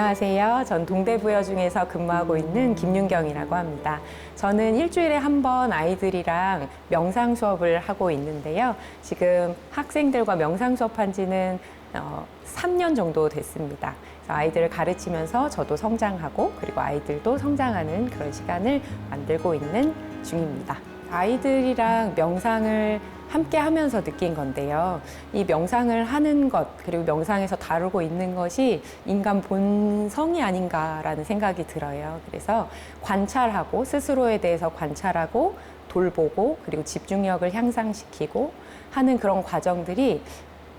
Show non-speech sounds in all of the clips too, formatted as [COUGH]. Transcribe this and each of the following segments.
안녕하세요. 전 동대부여 중에서 근무하고 있는 김윤경이라고 합니다. 저는 일주일에 한 번 아이들이랑 명상 수업을 하고 있는데요. 지금 학생들과 명상 수업한 지는 어, 3년 정도 됐습니다. 아이들을 가르치면서 저도 성장하고 그리고 아이들도 성장하는 그런 시간을 만들고 있는 중입니다. 아이들이랑 명상을 함께 하면서 느낀 건데요. 이 명상을 하는 것, 그리고 명상에서 다루고 있는 것이 인간 본성이 아닌가라는 생각이 들어요. 그래서 관찰하고, 스스로에 대해서 관찰하고, 돌보고, 그리고 집중력을 향상시키고 하는 그런 과정들이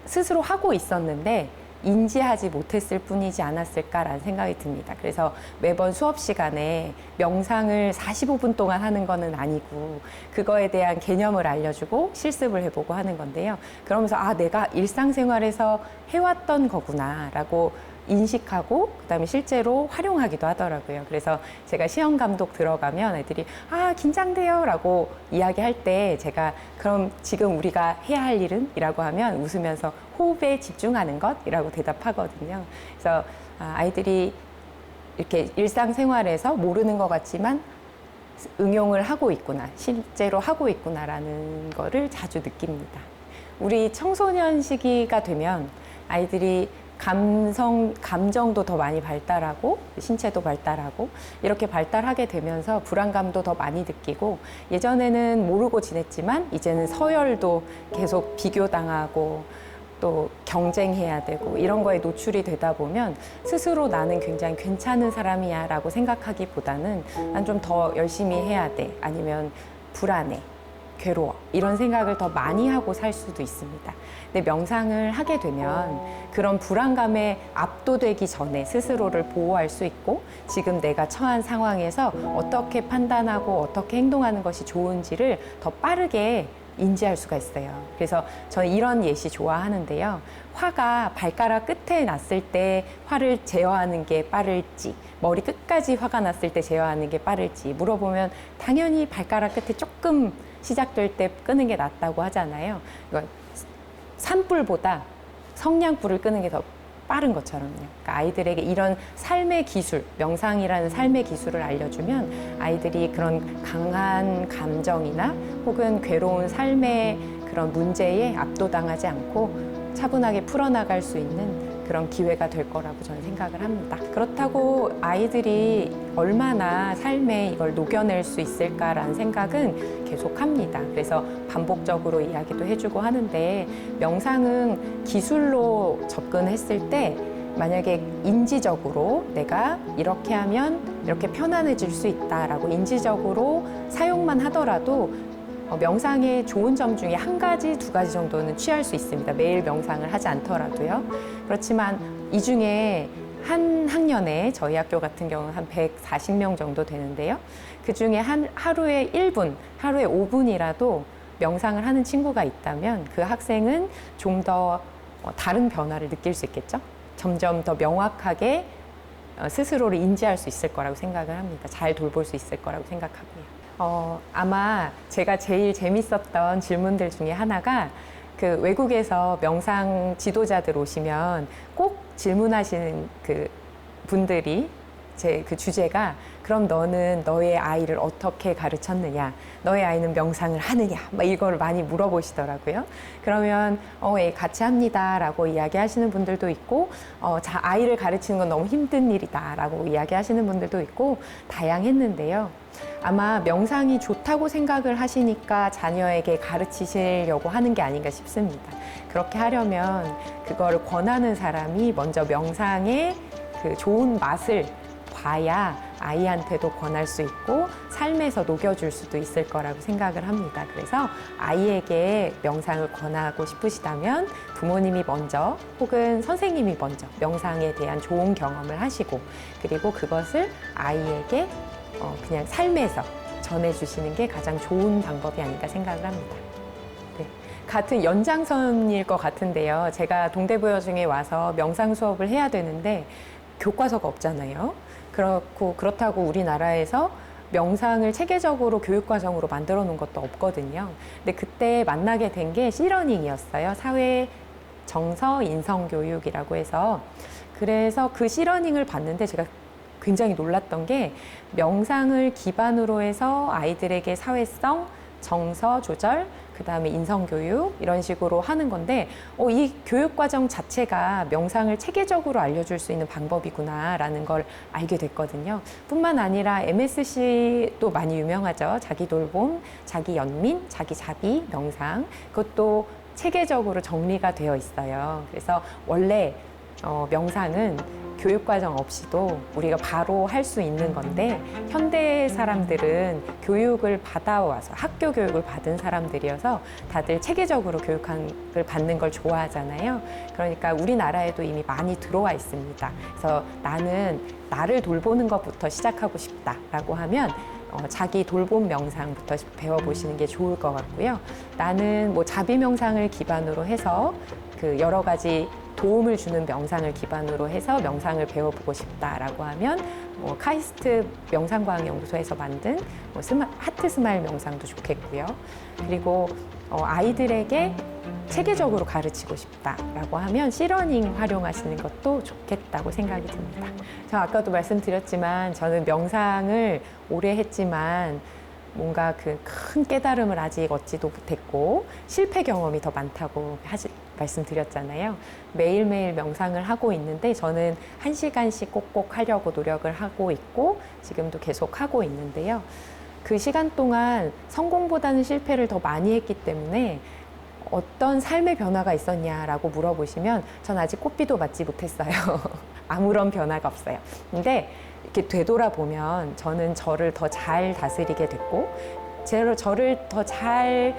스스로 하고 있었는데, 인지하지 못했을 뿐이지 않았을까라는 생각이 듭니다. 그래서 매번 수업 시간에 명상을 45분 동안 하는 거는 아니고 그거에 대한 개념을 알려주고 실습을 해보고 하는 건데요. 그러면서 아 내가 일상생활에서 해왔던 거구나라고 인식하고 그다음에 실제로 활용하기도 하더라고요. 그래서 제가 시험 감독 들어가면 애들이 아 긴장돼요라고 이야기할 때 제가 그럼 지금 우리가 해야 할 일은이라고 하면 웃으면서 호흡에 집중하는 것이라고 대답하거든요. 그래서 아, 아이들이 이렇게 일상생활에서 모르는 것 같지만 응용을 하고 있구나, 실제로 하고 있구나라는 거를 자주 느낍니다. 우리 청소년 시기가 되면 아이들이 감성, 감정도 더 많이 발달하고, 신체도 발달하고, 이렇게 발달하게 되면서 불안감도 더 많이 느끼고, 예전에는 모르고 지냈지만, 이제는 서열도 계속 비교당하고, 또 경쟁해야 되고, 이런 거에 노출이 되다 보면, 스스로 나는 굉장히 괜찮은 사람이야 라고 생각하기보다는, 난 좀 더 열심히 해야 돼. 아니면 불안해. 괴로워. 이런 생각을 더 많이 하고 살 수도 있습니다. 근데 명상을 하게 되면 그런 불안감에 압도되기 전에 스스로를 보호할 수 있고 지금 내가 처한 상황에서 어떻게 판단하고 어떻게 행동하는 것이 좋은지를 더 빠르게 인지할 수가 있어요. 그래서 저는 이런 예시 좋아하는데요. 화가 발가락 끝에 났을 때 화를 제어하는 게 빠를지, 머리 끝까지 화가 났을 때 제어하는 게 빠를지 물어보면 당연히 발가락 끝에 조금 시작될 때 끄는 게 낫다고 하잖아요. 산불보다 성냥불을 끄는 게 더 빠른 것처럼요. 그러니까 아이들에게 이런 삶의 기술, 명상이라는 삶의 기술을 알려주면 아이들이 그런 강한 감정이나 혹은 괴로운 삶의 그런 문제에 압도당하지 않고 차분하게 풀어나갈 수 있는 그런 기회가 될 거라고 저는 생각을 합니다. 그렇다고 아이들이 얼마나 삶에 이걸 녹여낼 수 있을까라는 생각은 계속 합니다. 그래서 반복적으로 이야기도 해주고 하는데 명상은 기술로 접근했을 때 만약에 인지적으로 내가 이렇게 하면 이렇게 편안해질 수 있다라고 인지적으로 사용만 하더라도 어, 명상의 좋은 점 중에 한 가지, 두 가지 정도는 취할 수 있습니다. 매일 명상을 하지 않더라도요. 그렇지만 이 중에 한 학년에 저희 학교 같은 경우는 한 140명 정도 되는데요. 그 중에 한 하루에 1분, 하루에 5분이라도 명상을 하는 친구가 있다면 그 학생은 좀 더 다른 변화를 느낄 수 있겠죠. 점점 더 명확하게 어, 스스로를 인지할 수 있을 거라고 생각을 합니다. 잘 돌볼 수 있을 거라고 생각하고요. 어, 아마 제가 제일 재밌었던 질문들 중에 하나가 그 외국에서 명상 지도자들 오시면 꼭 질문하시는 그 분들이 제 그 주제가 그럼 너는 너의 아이를 어떻게 가르쳤느냐, 너의 아이는 명상을 하느냐, 막 이걸 많이 물어보시더라고요. 그러면 어, 예, 같이 합니다라고 이야기하시는 분들도 있고, 어, 자 아이를 가르치는 건 너무 힘든 일이다라고 이야기하시는 분들도 있고 다양했는데요. 아마 명상이 좋다고 생각을 하시니까 자녀에게 가르치시려고 하는 게 아닌가 싶습니다. 그렇게 하려면 그거를 권하는 사람이 먼저 명상의 그 좋은 맛을 봐야 아이한테도 권할 수 있고 삶에서 녹여줄 수도 있을 거라고 생각을 합니다. 그래서 아이에게 명상을 권하고 싶으시다면 부모님이 먼저 혹은 선생님이 먼저 명상에 대한 좋은 경험을 하시고 그리고 그것을 아이에게 어, 그냥 삶에서 전해주시는 게 가장 좋은 방법이 아닐까 생각을 합니다. 네. 같은 연장선일 것 같은데요. 제가 동대부여 중에 와서 명상 수업을 해야 되는데 교과서가 없잖아요. 그렇고 그렇다고 우리나라에서 명상을 체계적으로 교육과정으로 만들어 놓은 것도 없거든요. 근데 그때 만나게 된 게 시러닝이었어요. 사회 정서 인성 교육이라고 해서 그래서 그 시러닝을 봤는데 제가 굉장히 놀랐던 게 명상을 기반으로 해서 아이들에게 사회성, 정서 조절, 그 다음에 인성 교육 이런 식으로 하는 건데 어, 이 교육 과정 자체가 명상을 체계적으로 알려줄 수 있는 방법이구나라는 걸 알게 됐거든요. 뿐만 아니라 MSC도 많이 유명하죠. 자기 돌봄, 자기 연민, 자기 자비, 명상 그것도 체계적으로 정리가 되어 있어요. 그래서 원래 어, 명상은 교육과정 없이도 우리가 바로 할 수 있는 건데 현대 사람들은 교육을 받아와서 학교 교육을 받은 사람들이어서 다들 체계적으로 교육을 받는 걸 좋아하잖아요. 그러니까 우리나라에도 이미 많이 들어와 있습니다. 그래서 나는 나를 돌보는 것부터 시작하고 싶다라고 하면 어, 자기 돌봄 명상부터 배워보시는 게 좋을 것 같고요. 나는 뭐 자비 명상을 기반으로 해서 그 여러 가지 도움을 주는 명상을 기반으로 해서 명상을 배워보고 싶다라고 하면 뭐 카이스트 명상과학연구소에서 만든 뭐 스마, 하트 스마일 명상도 좋겠고요. 그리고 어, 아이들에게 체계적으로 가르치고 싶다라고 하면 시러닝 활용하시는 것도 좋겠다고 생각이 듭니다. 저 아까도 말씀드렸지만 저는 명상을 오래 했지만 뭔가 그 큰 깨달음을 아직 얻지도 못했고 실패 경험이 더 많다고 하시, 말씀드렸잖아요. 매일매일 명상을 하고 있는데 저는 한 시간씩 꼭꼭 하려고 노력을 하고 있고 지금도 계속 하고 있는데요. 그 시간 동안 성공보다는 실패를 더 많이 했기 때문에 어떤 삶의 변화가 있었냐라고 물어보시면 전 아직 꽃비도 맞지 못했어요. [LAUGHS] 아무런 변화가 없어요. 근데 이렇게 되돌아보면 저는 저를 더 잘 다스리게 됐고, 제- 저를 더 잘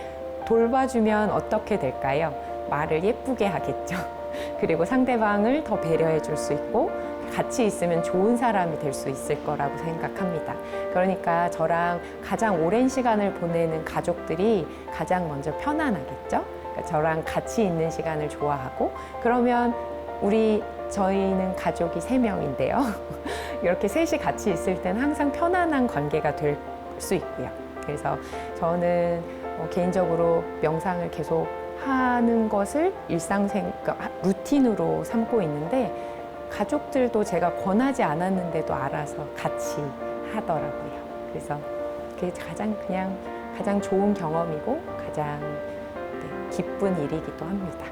돌봐주면 어떻게 될까요? 말을 예쁘게 하겠죠. [LAUGHS] 그리고 상대방을 더 배려해 줄 수 있고, 같이 있으면 좋은 사람이 될 수 있을 거라고 생각합니다. 그러니까 저랑 가장 오랜 시간을 보내는 가족들이 가장 먼저 편안하겠죠? 그러니까 저랑 같이 있는 시간을 좋아하고, 그러면 우리 저희는 가족이 세 명인데요. [LAUGHS] 이렇게 셋이 같이 있을 땐 항상 편안한 관계가 될 수 있고요. 그래서 저는 어, 개인적으로 명상을 계속 하는 것을 일상생 그러니까 하- 루틴으로 삼고 있는데 가족들도 제가 권하지 않았는데도 알아서 같이 하더라고요. 그래서 그게 가장 그냥 가장 좋은 경험이고 가장 네, 기쁜 일이기도 합니다.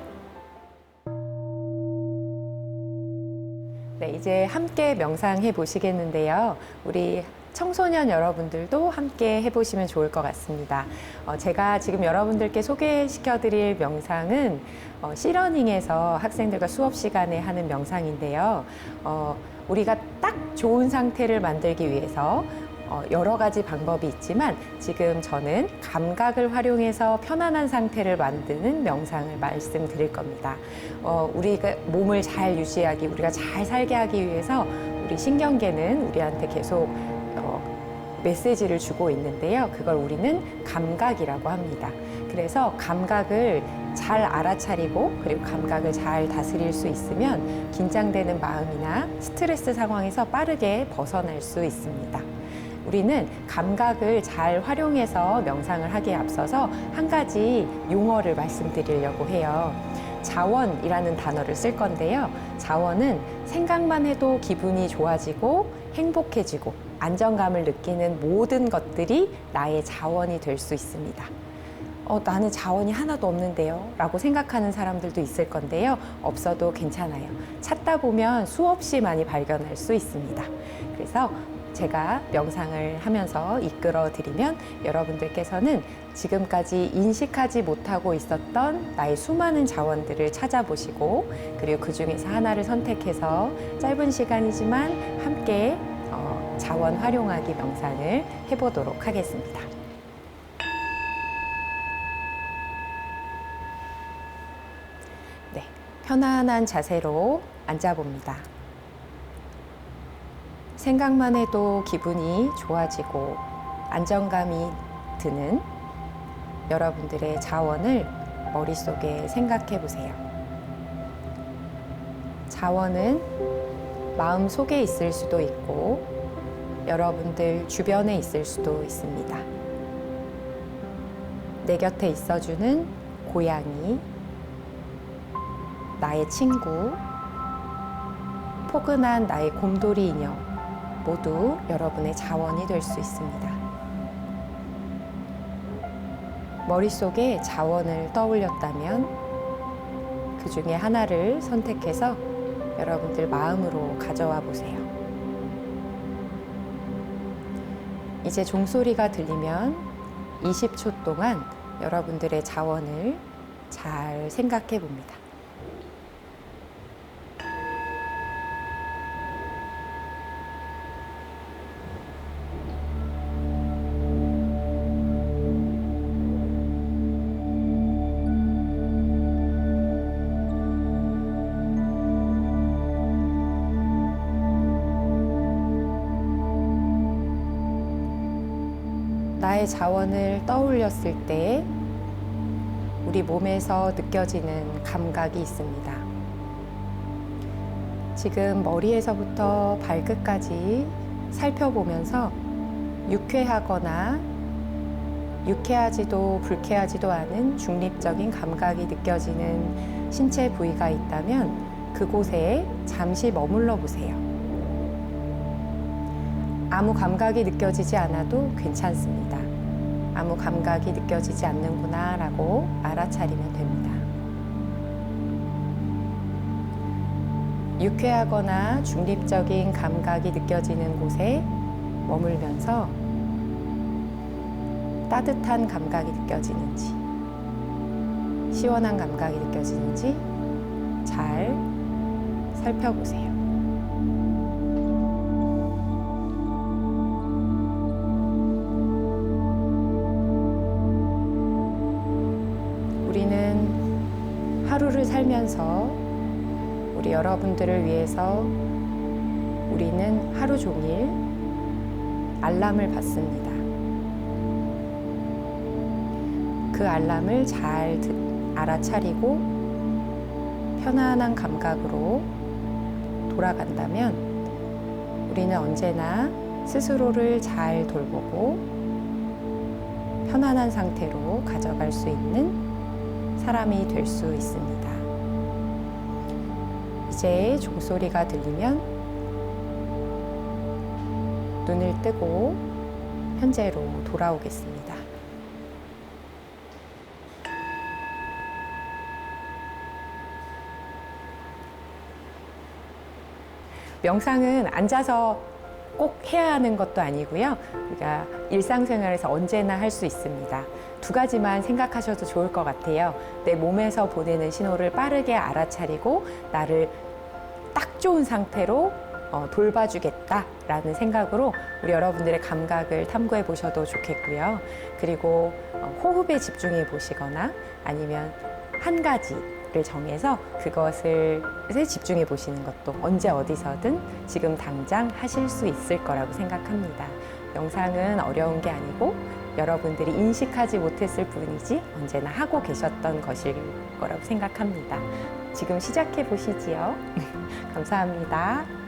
네, 이제 함께 명상해 보시겠는데요. 우리 청소년 여러분들도 함께 해보시면 좋을 것 같습니다. 어, 제가 지금 여러분들께 소개시켜 드릴 명상은 어, 시러닝에서 학생들과 수업 시간에 하는 명상인데요. 어, 우리가 딱 좋은 상태를 만들기 위해서 어, 여러 가지 방법이 있지만 지금 저는 감각을 활용해서 편안한 상태를 만드는 명상을 말씀드릴 겁니다. 어, 우리가 몸을 잘 유지하기, 우리가 잘 살게 하기 위해서 우리 신경계는 우리한테 계속 어, 메시지를 주고 있는데요. 그걸 우리는 감각이라고 합니다. 그래서 감각을 잘 알아차리고 그리고 감각을 잘 다스릴 수 있으면 긴장되는 마음이나 스트레스 상황에서 빠르게 벗어날 수 있습니다. 우리는 감각을 잘 활용해서 명상을 하기에 앞서서 한 가지 용어를 말씀드리려고 해요. 자원이라는 단어를 쓸 건데요. 자원은 생각만 해도 기분이 좋아지고 행복해지고 안정감을 느끼는 모든 것들이 나의 자원이 될 수 있습니다. 어, 나는 자원이 하나도 없는데요. 라고 생각하는 사람들도 있을 건데요. 없어도 괜찮아요. 찾다 보면 수없이 많이 발견할 수 있습니다. 그래서 제가 명상을 하면서 이끌어 드리면 여러분들께서는 지금까지 인식하지 못하고 있었던 나의 수많은 자원들을 찾아보시고 그리고 그 중에서 하나를 선택해서 짧은 시간이지만 함께 어, 자원 활용하기 명상을 해보도록 하겠습니다. 네, 편안한 자세로 앉아봅니다. 생각만 해도 기분이 좋아지고 안정감이 드는 여러분들의 자원을 머릿속에 생각해 보세요. 자원은 마음 속에 있을 수도 있고 여러분들 주변에 있을 수도 있습니다. 내 곁에 있어주는 고양이, 나의 친구, 포근한 나의 곰돌이 인형 모두 여러분의 자원이 될 수 있습니다. 머릿속에 자원을 떠올렸다면 그 중에 하나를 선택해서 여러분들 마음으로 가져와 보세요. 이제 종소리가 들리면 20초 동안 여러분들의 자원을 잘 생각해 봅니다. 나의 자원을 떠올렸을 때 우리 몸에서 느껴지는 감각이 있습니다. 지금 머리에서부터 발끝까지 살펴보면서 유쾌하거나 유쾌하지도 불쾌하지도 않은 중립적인 감각이 느껴지는 신체 부위가 있다면 그곳에 잠시 머물러 보세요. 아무 감각이 느껴지지 않아도 괜찮습니다. 아무 감각이 느껴지지 않는구나 라고 알아차리면 됩니다. 유쾌하거나 중립적인 감각이 느껴지는 곳에 머물면서 따뜻한 감각이 느껴지는지, 시원한 감각이 느껴지는지 잘 살펴보세요. 하루를 살면서 우리 여러분들을 위해서 우리는 하루 종일 알람을 받습니다. 그 알람을 잘 듣, 알아차리고 편안한 감각으로 돌아간다면 우리는 언제나 스스로를 잘 돌보고 편안한 상태로 가져갈 수 있는 사람이 될 수 있습니다. 이제 종소리가 들리면 눈을 뜨고 현재로 돌아오겠습니다. 명상은 앉아서 꼭 해야 하는 것도 아니고요. 우리가 일상생활에서 언제나 할 수 있습니다. 두 가지만 생각하셔도 좋을 것 같아요. 내 몸에서 보내는 신호를 빠르게 알아차리고 나를 딱 좋은 상태로 어, 돌봐주겠다라는 생각으로 우리 여러분들의 감각을 탐구해 보셔도 좋겠고요. 그리고 어, 호흡에 집중해 보시거나 아니면 한 가지 를 정해서 그것을 집중해 보시는 것도 언제 어디서든 지금 당장 하실 수 있을 거라고 생각합니다. 명상은 어려운 게 아니고 여러분들이 인식하지 못했을 뿐이지 언제나 하고 계셨던 것일 거라고 생각합니다. 지금 시작해 보시지요. [LAUGHS] 감사합니다.